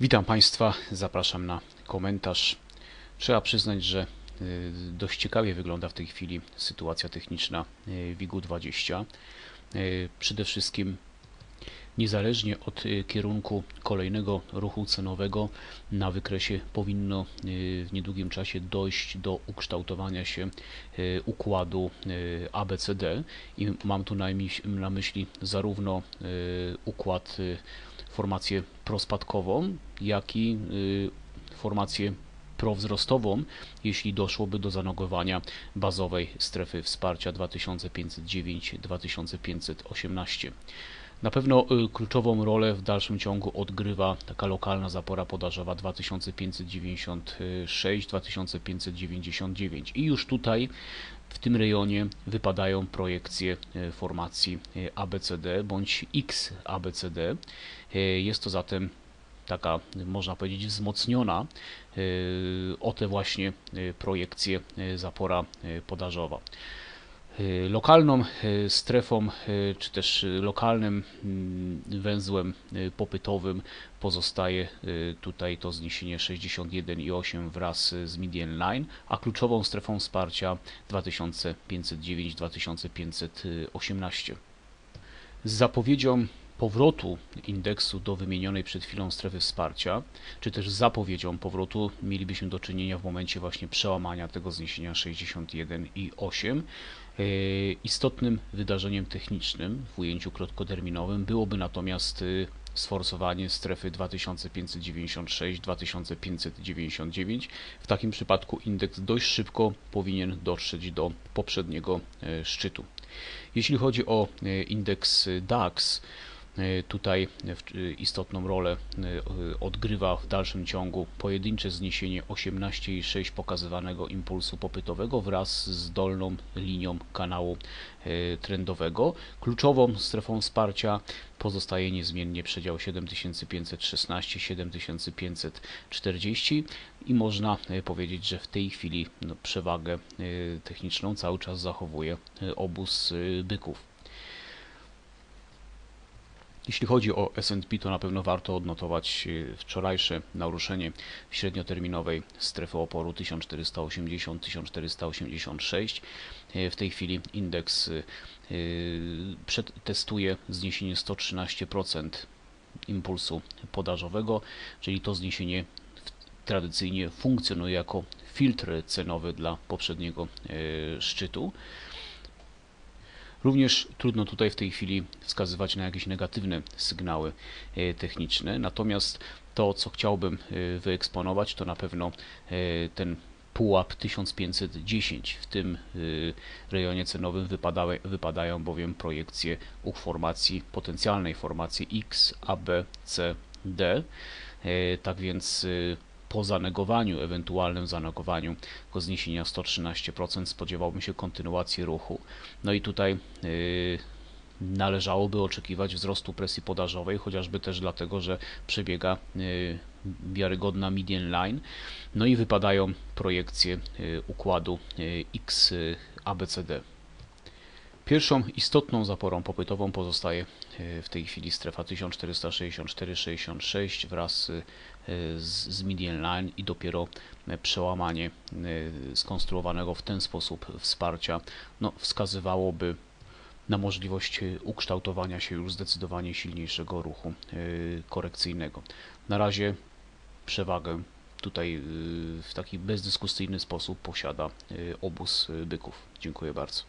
Witam Państwa, zapraszam na komentarz. Trzeba przyznać, że y, dość ciekawie wygląda w tej chwili sytuacja techniczna y, WIG-20. Y, Przede wszystkim niezależnie od kierunku kolejnego ruchu cenowego na wykresie powinno w niedługim czasie dojść do ukształtowania się układu ABCD i mam tu na myśli zarówno układ formację prospadkową, jak i y, formację prowzrostową, jeśli doszłoby do zanogowania bazowej strefy wsparcia 2509-2518. Na pewno y, kluczową rolę w dalszym ciągu odgrywa taka lokalna zapora podażowa 2596-2599 i już tutaj w tym rejonie wypadają projekcje y, formacji y, ABCD bądź XABCD. Jest to zatem taka, można powiedzieć, wzmocniona o te właśnie projekcje zapora podażowa. Y, lokalną y, strefą, y, czy też lokalnym mm, węzłem popytowym pozostaje tutaj to zniesienie 61,8 wraz z Median Line, a kluczową strefą wsparcia 2509-2518. Z zapowiedzią powrotu indeksu do wymienionej przed chwilą strefy wsparcia, czy też zapowiedzią powrotu mielibyśmy do czynienia w momencie właśnie przełamania tego zniesienia 61,8 E, istotnym wydarzeniem technicznym w ujęciu krótkoterminowym byłoby natomiast e, sforsowanie strefy 2596-2599. W takim przypadku indeks dość szybko powinien dotrzeć do poprzedniego e, szczytu. Jeśli chodzi o indeks DAX, E, tutaj e, istotną rolę e, odgrywa w dalszym ciągu pojedyncze zniesienie 18,6 pokazywanego impulsu popytowego wraz z dolną linią kanału trendowego. Kluczową strefą wsparcia pozostaje niezmiennie przedział 7516-7540 i można powiedzieć, że w tej chwili no, przewagę techniczną cały czas zachowuje obóz byków. Jeśli chodzi o S&P, to na pewno warto odnotować e, wczorajsze naruszenie średnioterminowej strefy oporu 1480-1486. E, w tej chwili indeks e, testuje zniesienie 113% impulsu podażowego, czyli to zniesienie tradycyjnie funkcjonuje jako filtr cenowy dla poprzedniego szczytu. Również trudno tutaj w tej chwili wskazywać na jakieś negatywne sygnały e, techniczne, natomiast to, co chciałbym e, wyeksponować, to na pewno e, ten pułap 1510. W tym rejonie cenowym wypadają, bowiem projekcje formacji, potencjalnej formacji X, A, B, C, D. Tak więc po zanegowaniu, ewentualnym zanegowaniu go zniesienia 113% spodziewałbym się kontynuacji ruchu. No i tutaj yy, należałoby oczekiwać wzrostu presji podażowej, chociażby też dlatego, że przebiega yy, wiarygodna median line. No i wypadają projekcje yy, układu X ABCD. Pierwszą istotną zaporą popytową pozostaje e, w tej chwili strefa 1464-66 wraz e, z, z median line i dopiero e, przełamanie skonstruowanego w ten sposób wsparcia no, wskazywałoby na możliwość ukształtowania się już zdecydowanie silniejszego ruchu korekcyjnego. Na razie przewagę tutaj w taki bezdyskusyjny sposób posiada obóz byków. Dziękuję bardzo.